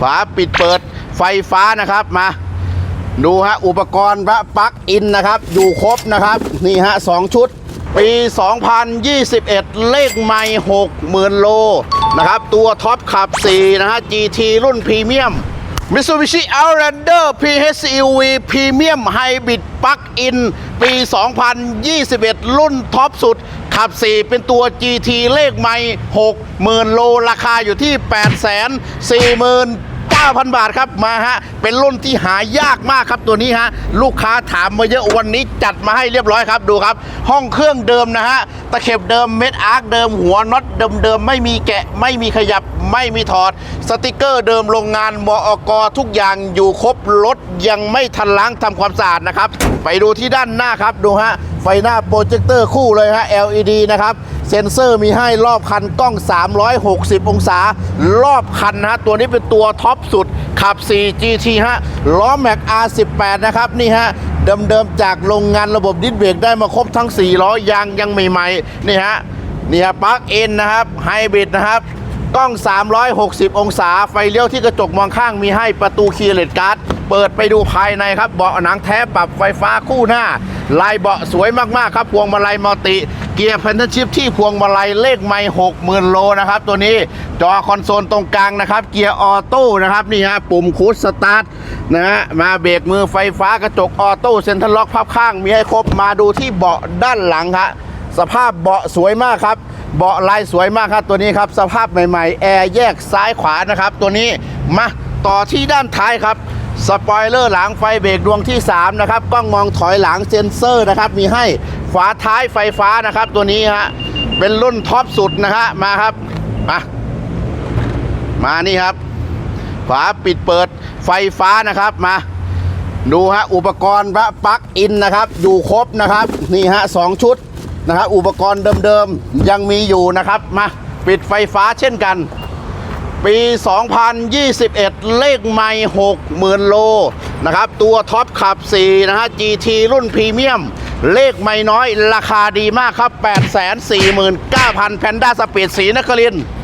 ฝาปิดเปิดไฟฟ้านะครับมา ดูฮะอุปกรณ์พระปลั๊กอินนะครับ อยู่ครบนะครับ นี่ฮะสองชุด ปี 2021 เลขไม่60,000 โลนะครับ ตัวท็อปขับ 4 นะฮะ GT รุ่นพรีเมียม Mitsubishi Outlander PHEV Premium Hybrid Plug-in ปี 2021 รุ่นท็อปสุด ขับ 4 เป็นตัว GT เลขไม่60,000 โล ราคาอยู่ที่ 840,000 9,000 บาทครับมาฮะเป็นรุ่นที่หายากมากครับตัวนี้ฮะลูกค้าถามมาเยอะวันนี้จัดมาให้เรียบร้อยครับดูครับ ห้องเครื่องเดิมนะฮะตะเข็บเดิมเม็ดอาร์คเดิมหัวน็อตเดิมๆไม่มีแกะไม่มีขยับไม่มีถอด สติกเกอร์เดิมโรงงานมอกทุกอย่างอยู่ครบรถยังไม่ทันล้างทำความสะอาดนะครับ ไปดูที่ด้านหน้าครับดูฮะ ไฟหน้าโปรเจคเตอร์คู่เลยฮะ LED นะครับ เซ็นเซอร์มีให้รอบคันกล้อง 360 องศา รอบคันนะตัวนี้เป็นตัวท็อปสุด ขับ 4 GT ฮะ ล้อแม็ก R18 นะครับ นี่ฮะเดิมๆจากโรงงานระบบดิสเบรกได้มาครบทั้ง 4 ล้อยางยังใหม่ๆ นี่ฮะ นี่ฮะปลั๊กเอ็นนะครับไฮบริดนะครับ กล้อง 360 องศา ไฟเลี้ยวที่กระจกมองข้างมีให้ประตูคีย์เลสการ์ด เปิดไปดูภายในครับ เบาะหนังแท้ปรับไฟฟ้าคู่หน้า ลายเบาะสวยมากๆครับ พวงมาลัยมัลติ เกียร์พันธชิพที่พวงมาลัยเลขไม่60,000โลนะครับ ตัวนี้จอคอนโซลตรงกลางนะครับ เกียร์ออโต้นะครับนี่ฮะปุ่มคูดสตาร์ทนะฮะมาเบรกมือไฟฟ้ากระจกออโต้เซ็นทรัลล็อกพับข้างมีให้ครบมาดูที่เบาะด้านหลังครับสภาพเบาะสวยมากครับ เบาะลายสวยมากครับตัวนี้ครับสภาพใหม่ๆ แอร์แยกซ้ายขวานะครับ ตัวนี้มาต่อที่ด้านท้ายครับสปอยเลอร์หลังไฟเบรกดวงที่ 3 นะครับกล้องมองถอยหลังเซ็นเซอร์นะครับ มีให้ฝาท้ายไฟฟ้านะครับ ตัวนี้ฮะเป็นรุ่นท็อปสุดนะฮะมาครับมามานี่ครับ ฝาปิดเปิดไฟฟ้านะครับมา ดูฮะอุปกรณ์พระปลั๊กอินนะครับ อยู่ครบนะครับ นี่ฮะสองชุด นะครับอุปกรณ์เดิมๆ ยังมีอยู่นะครับมาปิดไฟฟ้าเช่นกัน ปี 2021 เลขไม่60,000 โลนะครับตัวท็อปขับ 4 นะฮะ GT รุ่นพรีเมียม เลขไม่น้อยราคาดีมากครับ 849,000แพนด้าสปีดสีนคริน